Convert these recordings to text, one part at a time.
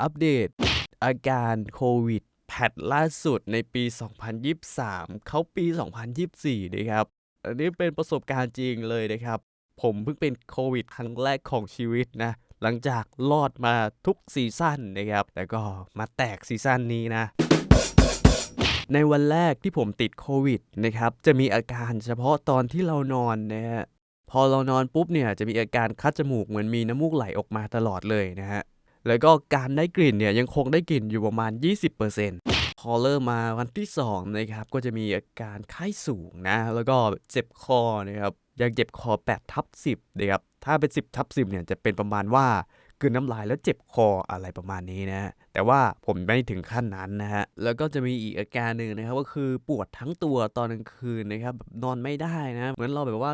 อัปเดต อาการโควิดแพทล่าสุดในปี 2023 เขาปี 2024 นะครับ อันนี้เป็นประสบการณ์จริงเลยนะครับ ผมเพิ่งเป็นโควิดครั้งแรกของชีวิตนะ หลังจากรอดมาทุกซีซั่นนะครับ แต่ก็มาแตกซีซั่นนี้นะในวันแรกที่ผมติดโควิดนะครับจะมีอาการเฉพาะตอนที่เรานอนนะฮะพอเรานอนปุ๊บเนี่ยจะมีอาการคัดจมูกเหมือนมีน้ำมูกไหลออกมาตลอดเลยนะฮะ แล้วก็การได้กลิ่นเนี่ยยังคงได้กลิ่นอยู่ประมาณ 20%พอเริ่มมาวันที่2นะครับก็จะมีอาการไข้สูงนะ แล้วก็เจ็บคอนะครับยังเจ็บคอ8ทับ10นะครับถ้าเป็น 10ทับ10เนี่ยจะเป็นประมาณว่ากืนน้ำลายแล้วเจ็บคออะไรประมาณนี้นะ แต่ว่าผมไม่ถึงขั้นนั้นนะฮะ แล้วก็จะมีอีกอาการหนึ่งนะครับ ก็คือปวดทั้งตัวตอนกลางคืนนะครับแบบนอนไม่ได้นะ เหมือนเราแบบว่า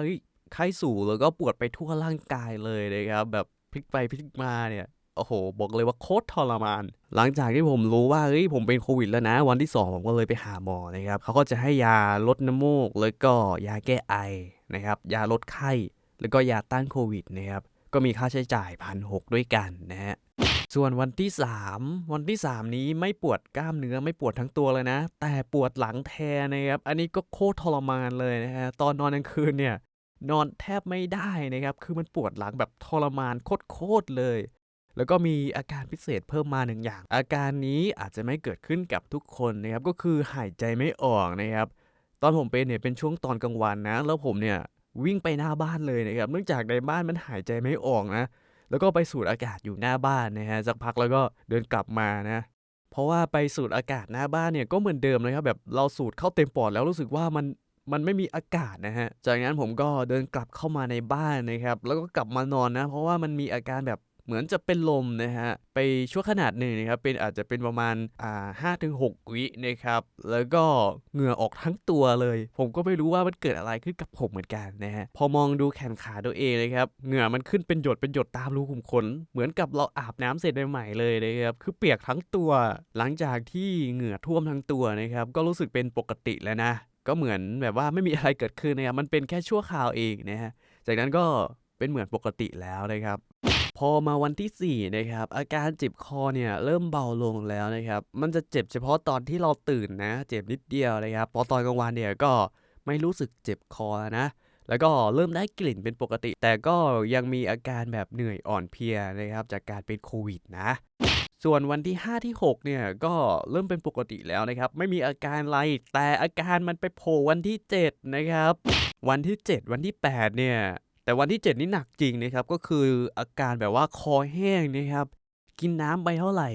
ไข้สูงแล้วก็ปวดไปทั่วร่างกายเลยนะครับ แบบพลิกไปพลิกมาเนี่ย โอ้โห บอกเลยว่าโคตรทรมาน หลังจากที่ผมรู้ว่าเฮ้ยผมเป็นโควิดแล้วนะ วันที่ 2 ผมก็เลยไปหาหมอนะครับเขาก็จะให้ยาลดน้ำมูก แล้วก็ยาแก้ไอนะครับยาลดไข้ แล้วก็ยาต้านโควิดนะครับก็มีค่าใช้จ่ายพันหด้วยกันนะฮะส่วนวันที่ 3 วันที่ 3 นี้ไม่ปวดกล้ามเนื้อไม่ปวดทั้งตัวเลยนะ แต่ปวดหลังแทนนะครับ อันนี้ก็โคตรทรมานเลยนะฮะตอนนอนกลางคืนเนี่ยนอนแทบไม่ได้นะครับ คือมันปวดหลังแบบทรมานโคตรๆเลย แล้วก็มีอาการพิเศษเพิ่มมาหนึ่งอย่าง อาการนี้อาจจะไม่เกิดขึ้นกับทุกคนนะครับ ก็คือหายใจไม่ออกนะครับ ตอนผมเป็นเนี่ยเป็นช่วงตอนกลางวันนะ แล้วผมเนี่ยวิ่งไปหน้าบ้านเลยนะครับ เนื่องจากในบ้านมันหายใจไม่ออกนะ แล้วก็ไปสูดอากาศอยู่หน้าบ้านนะฮะสักพักแล้วก็เดินกลับมานะ เพราะว่าไปสูดอากาศหน้าบ้านเนี่ยก็เหมือนเดิมเลยครับแบบเราสูดเข้าเต็มปอดแล้วรู้สึกว่ามันมันไม่มีอากาศนะฮะ จากนั้นผมก็เดินกลับเข้ามาในบ้านนะครับ แล้วก็กลับมานอนนะ เพราะว่ามันมีอาการแบบ เหมือนจะเป็นลมนะฮะไปชั่วขนาดหนึ่งนะครับเป็นอาจจะเป็นประมาณอ่าห้าถึงหกวินะครับแล้วก็เหงื่อออกทั้งตัวเลย ผมก็ไม่รู้ว่ามันเกิดอะไรขึ้นกับผมเหมือนกันนะฮะพอมองดูแขนขาตัวเองนะครับเหงื่อมันขึ้นเป็นหยดเป็นหยดตามรูขุมขน เหมือนกับเราอาบน้ำเสร็จใหม่เลยนะครับคือเปียกทั้งตัว หลังจากที่เหงื่อท่วมทั้งตัวนะครับก็รู้สึกเป็นปกติแล้วนะก็เหมือนแบบว่าไม่มีอะไรเกิดขึ้นนะครับมันเป็นแค่ชั่วคราวเองนะฮะจากนั้นก็เป็นเหมือนปกติแล้วนะครับ พอมาวันที่ 4 นะครับ อาการเจ็บคอเนี่ยเริ่มเบาลงแล้วนะครับ มันจะเจ็บเฉพาะตอนที่เราตื่นนะ เจ็บนิดเดียวนะครับ พอตอนกลางวันเนี่ยก็ไม่รู้สึกเจ็บคอแล้วนะ แล้วก็เริ่มได้กลิ่นเป็นปกติ แต่ก็ยังมีอาการแบบเหนื่อยอ่อนเพลียนะครับ จากการเป็นโควิดนะส่วนวันที่ 5 ที่ 6 เนี่ยก็เริ่มเป็นปกติแล้วนะครับ ไม่มีอาการอะไร แต่อาการมันไปโผล่วันที่ 7 นะครับ วันที่ 7 วันที่ 8 เนี่ย แต่วันที่ 7 นี่หนักจริงนะครับก็คืออาการแบบว่าคอแห้งนะครับ กินน้ำไปเท่าไหร่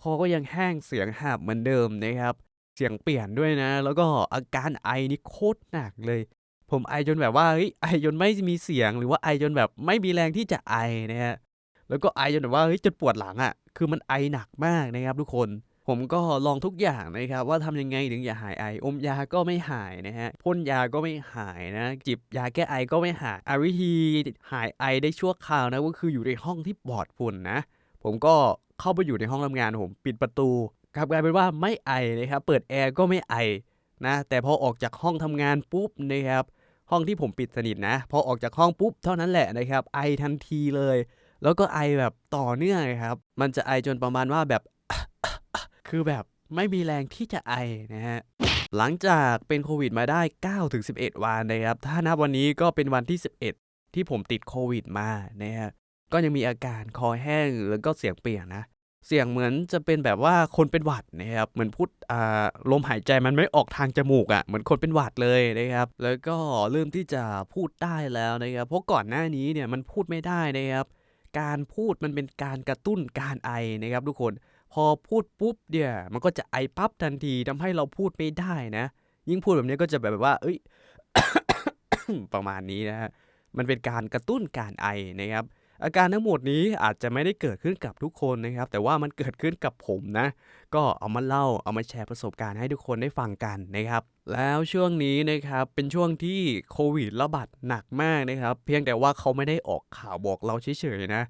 คอก็ยังแห้งเสียงแหบเหมือนเดิมนะครับ เสียงเปลี่ยนด้วยนะ แล้วก็อาการไอนี่โคตรหนักเลย ผมไอจนแบบว่าเฮ้ยไอจนไม่มีเสียงหรือว่าไอจนแบบไม่มีแรงที่จะไอนะฮะแล้วก็ไอจนแบบว่าเฮ้ยจนปวดหลังอะ่ะ คือมันไอหนักมากนะครับทุกคน ผมก็ลองทุกอย่างนะครับว่าทำยังไงถึงจะหายไอ อมยาก็ไม่หายนะฮะพ่นยาก็ไม่หายนะ จิบยาแก้ไอก็ไม่หายอาวิธีหายไอได้ชั่วคราวนะก็คืออยู่ในห้องที่ปลอดฝุ่นนะ ผมก็เข้าไปอยู่ในห้องทำงานผมปิดประตูกลับกลายเป็นว่าไม่ไอนะครับเปิดแอร์ก็ไม่ไอนะแต่พอออกจากห้องทำงานปุ๊บนะครับห้องที่ผมปิดสนิทนะ พอออกจากห้องปุ๊บเท่านั้นแหละนะครับไอทันทีเลย แล้วก็ไอแบบต่อเนื่องครับ มันจะไอจนประมาณว่าแบบ คือแบบไม่มีแรงที่จะไอนะฮะหลังจากเป็นโควิดมาได้9ถึง11 วันนะครับ ถ้านับวันนี้ก็เป็นวันที่ 11 ที่ผมติดโควิดมานะฮะก็ยังมีอาการคอแห้งแล้วก็เสียงเปียนนะ เสียงเหมือนจะเป็นแบบว่าคนเป็นหวัดนะครับ เหมือนพูดอ่าลมหายใจมันไม่ออกทางจมูกอะ่ะ เหมือนคนเป็นหวัดเลยนะครับ แล้วก็เริ่มที่จะพูดได้แล้วนะครับ เพราะก่อนหน้านี้เนี่ยมันพูดไม่ได้นะครับ การพูดมันเป็นการกระตุ้นการไอนะครับทุกคน พอพูดปุ๊บเนี่ยมันก็จะไอปั๊บทันทีทำให้เราพูดไม่ได้นะ ยิ่งพูดแบบนี้ก็จะแบบว่า เอ้ย ประมาณนี้นะฮะมันเป็นการกระตุ้นการไอนะครับ อาการทั้งหมดนี้อาจจะไม่ได้เกิดขึ้นกับทุกคนนะครับ แต่ว่ามันเกิดขึ้นกับผมนะ ก็เอามาเล่าเอามาแชร์ประสบการณ์ให้ทุกคนได้ฟังกันนะครับ แล้วช่วงนี้นะครับเป็นช่วงที่โควิดระบาดหนักมากนะครับ เพียงแต่ว่าเขาไม่ได้ออกข่าวบอกเราเฉยๆนะ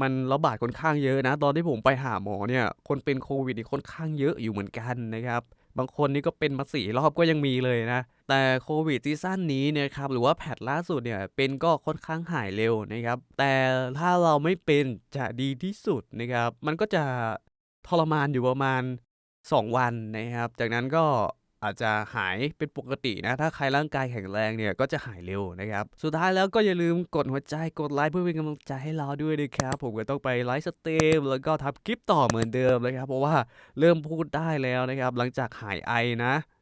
มันระบาดค่อนข้างเยอะนะ ตอนที่ผมไปหาหมอเนี่ย คนเป็นโควิดนี่ค่อนข้างเยอะอยู่เหมือนกันนะครับบางคนนี่ก็เป็นมาสี่รอบก็ยังมีเลยนะ แต่โควิดซีซั่นนี้เนะครับหรือว่าแพทล่าสุดเนี่ยเป็นก็ค่อนข้างหายเร็วนะครับ แต่ถ้าเราไม่เป็นจะดีที่สุดนะครับ มันก็จะทรมานอยู่ประมาณ 2 วันนะครับ จากนั้นก็ อาจจะหายเป็นปกตินะ ถ้าใครร่างกายแข็งแรงเนี่ยก็จะหายเร็วนะครับ สุดท้ายแล้วก็อย่าลืมกดหัวใจกดไลค์เพื่อเป็นกำลังใจให้เราด้วยนะครับ ผมก็ต้องไปไลฟ์สตรีมแล้วก็ทำคลิปต่อเหมือนเดิมนะครับ เพราะว่าเริ่มพูดได้แล้วนะครับ หลังจากหายไอนะ